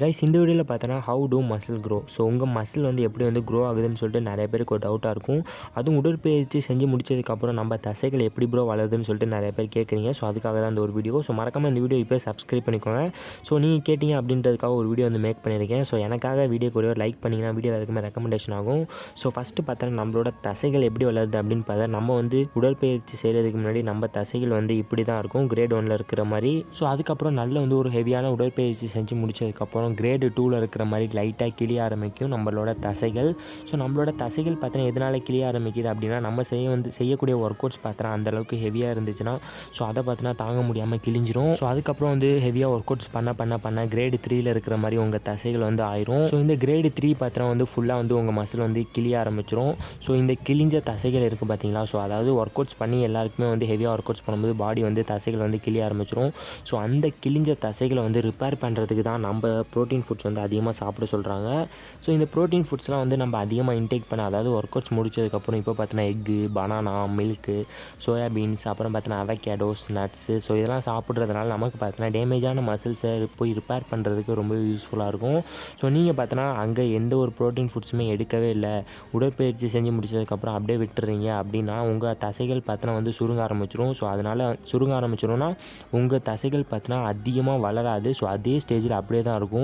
Guys இந்த வீடியோவில் பார்த்தோன்னா how to muscle grow so உங்கள் மசில் வந்து எப்படி வந்து க்ரோ ஆகுதுன்னு சொல்லிட்டு நிறைய பேருக்கு ஒரு டவுட்டாக இருக்கும். அதுவும் உடற்பயிற்சி செஞ்சு முடிச்சதுக்கப்புறம் நம்ம தசைகள் எப்படி ப்ரோ வளருதுன்னு சொல்லிட்டு நிறைய பேர் கேட்குறீங்க ஸோ அதுக்காக தான் இந்த ஒரு வீடியோ ஸோ மறக்காமல் இந்த வீடியோ இப்போ சப்ஸ்கிரைப் பண்ணிக்கோங்க. ஸோ நீங்கள் கேட்டிங்க அப்படின்றதுக்காக ஒரு வீடியோ வந்து மேக் பண்ணியிருக்கேன். ஸோ எனக்காக வீடியோ கூட லைக் பண்ணிங்கன்னா வீடியோ எல்லாருக்குமே ரெக்கமெண்டேஷன் ஆகும். ஸோ ஃபஸ்ட்டு பார்த்தோன்னா நம்மளோட தசைகள் எப்படி வளருது அப்படின்னு பார்த்தா நம்ம வந்து உடற்பயிற்சி செய்கிறதுக்கு முன்னாடி நம்ம தசைகள் வந்து இப்படி தான் இருக்கும் கிரேட் ஒனில் இருக்கிற மாதிரி. ஸோ அதுக்கப்புறம் நல்ல வந்து ஒரு ஹெவியான உடற்பயிற்சி செஞ்சு முடிச்சதுக்கப்புறம் கிரேடு டூவில் இருக்கிற மாதிரி லைட்டாக கிளிய ஆரம்பிக்கும் நம்மளோட தசைகள். ஸோ நம்மளோட தசைகள் பார்த்தீங்கன்னா எதனால் கிளிய ஆரம்பிக்குது அப்படின்னா நம்ம செய்ய வந்து செய்யக்கூடிய ஒர்க் அவுட்ஸ் பார்த்தோன்னா அந்தளவுக்கு ஹெவியாக இருந்துச்சுன்னா ஸோ அதை பார்த்தீங்கன்னா தாங்க முடியாமல் கிழிஞ்சிரும். ஸோ அதுக்கப்புறம் வந்து ஹெவியாக ஒர்க் அவுட்ஸ் பண்ண பண்ண பண்ண கிரேடு த்ரீயில் இருக்கிற மாதிரி உங்கள் தசைகள் வந்து ஆயிரும். ஸோ இந்த கிரேடு த்ரீ பார்த்தீங்கன்னா வந்து ஃபுல்லாக வந்து உங்கள் மசில் வந்து கிளிய ஆரம்பிச்சிரும். ஸோ இந்த கிழிஞ்ச தசைகள் இருக்குது பார்த்தீங்களா? ஸோ அதாவது ஒர்க் அவுட்ஸ் பண்ணி எல்லாருக்குமே வந்து ஹெவியாக ஒர்க் அவுட்ஸ் பண்ணும்போது பாடி வந்து தசைகள் வந்து கிளிய ஆரம்பிச்சிரும். ஸோ அந்த கிழிஞ்ச தசைகளை வந்து ரிப்பேர் பண்ணுறதுக்கு தான் நம்ம ப்ரோட்டீன் ஃபுட்ஸ் வந்து அதிகமாக சாப்பிட சொல்கிறாங்க ஸோ இந்த ப்ரோட்டீன் ஃபுட்ஸ்லாம் வந்து நம்ம அதிகமாக இன்டேக் பண்ண அதாவது ஒர்க் அவுட்ஸ் முடிச்சதுக்கப்புறம் இப்போ பார்த்தீங்கன்னா எக்கு பனானா மில்க்கு சோயாபீன்ஸ் அப்புறம் பார்த்தீங்கன்னா அவகேடோஸ் நட்ஸு ஸோ இதெல்லாம் சாப்பிட்றதுனால நமக்கு பார்த்தீங்கன்னா டேமேஜான மசில்ஸை போய் ரிப்பேர் பண்ணுறதுக்கு ரொம்ப யூஸ்ஃபுல்லாக இருக்கும். ஸோ நீங்கள் பார்த்தீங்கன்னா அங்கே எந்த ஒரு ப்ரோட்டீன் ஃபுட்ஸுமே எடுக்கவே இல்லை. உடற்பயிற்சி செஞ்சு முடிச்சதுக்கப்புறம் அப்படியே விட்டுறீங்க அப்படின்னா உங்கள் தசைகள் பார்த்தீங்கன்னா வந்து சுருங்க ஆரம்பிச்சிடும் ஸோ அதனால் சுருங்க ஆரம்பிச்சிடும்னா உங்கள் தசைகள் பார்த்தீங்கன்னா அதிகமாக வளராது. ஸோ அதே ஸ்டேஜில் அப்படியே தான் இருக்கும்.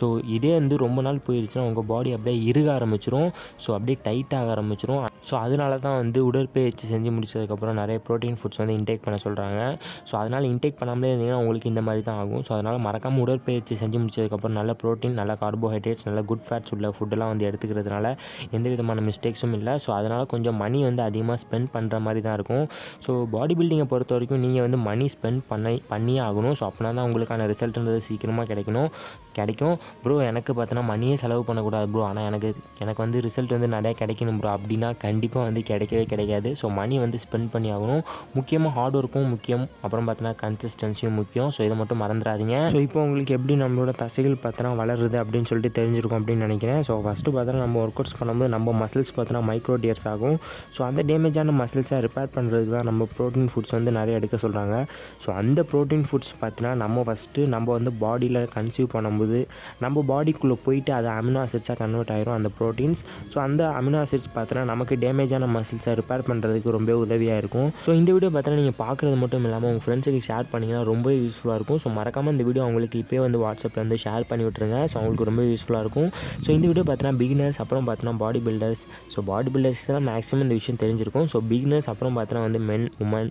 ஸோ இதே வந்து ரொம்ப நாள் போயிடுச்சுன்னா உங்கள் பாடி அப்படியே இறுக ஆரம்பிச்சிரும். ஸோ அப்படியே டைட் ஆக ஆரம்பிச்சிரும். ஸோ அதனால தான் வந்து உடற்பயிற்சி செஞ்சு முடிச்சதுக்கப்புறம் நிறைய ப்ரோட்டீன் ஃபுட்ஸ் வந்து இன்டேக் பண்ண சொல்கிறாங்க ஸோ அதனால் இன்டேக் பண்ணாமலே இருந்தீங்கன்னா உங்களுக்கு இந்த மாதிரி தான் ஆகும். ஸோ அதனால் மறக்காமல் உடற்பயிற்சி செஞ்சு முடிச்சதுக்கப்புறம் நல்ல ப்ரோட்டீன் நல்ல கார்போஹைட்ரேட்ஸ் நல்ல குட் ஃபேட்ஸ் உள்ள ஃபுட்டெல்லாம் வந்து எடுத்துக்கிறதுனால எந்த விதமான மிஸ்டேக்ஸும் இல்லை. ஸோ அதனால் கொஞ்சம் மணி வந்து அதிகமாக ஸ்பெண்ட் பண்ணுற மாதிரி தான் இருக்கும். ஸோ பாடி பில்டிங்கை பொறுத்த வரைக்கும் நீங்கள் வந்து மணி ஸ்பெண்ட் பண்ண பண்ணியே ஆகணும். ஸோ அப்படின்னா தான் உங்களுக்கான ரிசல்ட்ன்றது சீக்கிரமாக கிடைக்கணும். கிடைக்கும். ப்ரோ எனக்கு பார்த்தோன்னா மணியே செலவு பண்ணக்கூடாது ப்ரோ ஆனால் எனக்கு எனக்கு வந்து ரிசல்ட் வந்து நிறையா கிடைக்கணும் ப்ரோ அப்படின்னா கண்டிப்பாக வந்து கிடைக்கவே கிடைக்காது. ஸோ மணி வந்து ஸ்பெண்ட் பண்ணி ஆகணும். முக்கியமாக ஹார்ட் ஒர்க்கும் முக்கியம். அப்புறம் பார்த்தோன்னா கன்சிஸ்டன்சியும் முக்கியம். ஸோ இதை மட்டும் மறந்துடாதீங்க. ஸோ இப்போ உங்களுக்கு எப்படி நம்மளோட தசைகள் பார்த்தோன்னா வளருது அப்படின்னு சொல்லிட்டு தெரிஞ்சிருக்கும் அப்படின்னு நினைக்கிறேன். ஸோ ஃபஸ்ட்டு பார்த்தோன்னா நம்ம ஒர்க் அவுட்ஸ் பண்ணும்போது நம்ம மசில்ஸ் பார்த்தோன்னா மைக்ரோ டியர்ஸ் ஆகும். ஸோ அந்த டேமேஜான மசில்ஸை ரிப்பேர் பண்ணுறதுக்கு தான் நம்ம ப்ரோட்டீன் ஃபுட்ஸ் வந்து நிறைய எடுக்க சொல்கிறாங்க ஸோ அந்த ப்ரோட்டீன் ஃபுட்ஸ் பார்த்தீங்கன்னா நம்ம ஃபஸ்ட்டு நம்ம வந்து பாடியில் கன்சியூவ் பண்ணும்போது நம்ம பாடிக்குள்ளே போயிட்டு அது அமினோ ஆசிட்ஸாக கன்வெர்ட் ஆயிரும் அந்த ப்ரோட்டீன்ஸ் ஸோ அந்த அமினோ ஆசிட்ஸ் பார்த்தோன்னா நமக்கு டேமேஜான மசில்ஸை ரிப்பேர் பண்ணுறதுக்கு ரொம்ப உதவியாக இருக்கும். ஸோ இந்த வீடியோ பார்த்தோன்னா நீங்கள் பார்க்குறது மட்டும் இல்லாமல் உங்கள் ஃப்ரெண்ட்ஸுக்கு ஷேர் பண்ணிங்கன்னா ரொம்ப யூஸ்ஃபுல்லாக இருக்கும். ஸோ மறக்காமல் இந்த வீடியோ அவங்களுக்கு இப்போயே வந்து வாட்ஸ்அப்பில் வந்து ஷேர் பண்ணி விட்ருங்க ஸோ அவங்களுக்கு ரொம்ப யூஸ்ஃபுல்லாக இருக்கும். ஸோ இந்த வீடியோ பார்த்தோன்னா பிகினர்ஸ் அப்புறம் பார்த்தோன்னா body builders so body builders தான் மேக்ஸிமம் இந்த விஷயம் தெரிஞ்சிருக்கும். ஸோ பிகினர்ஸ் அப்புறம் பார்த்தோன்னா வந்து மென் உமன்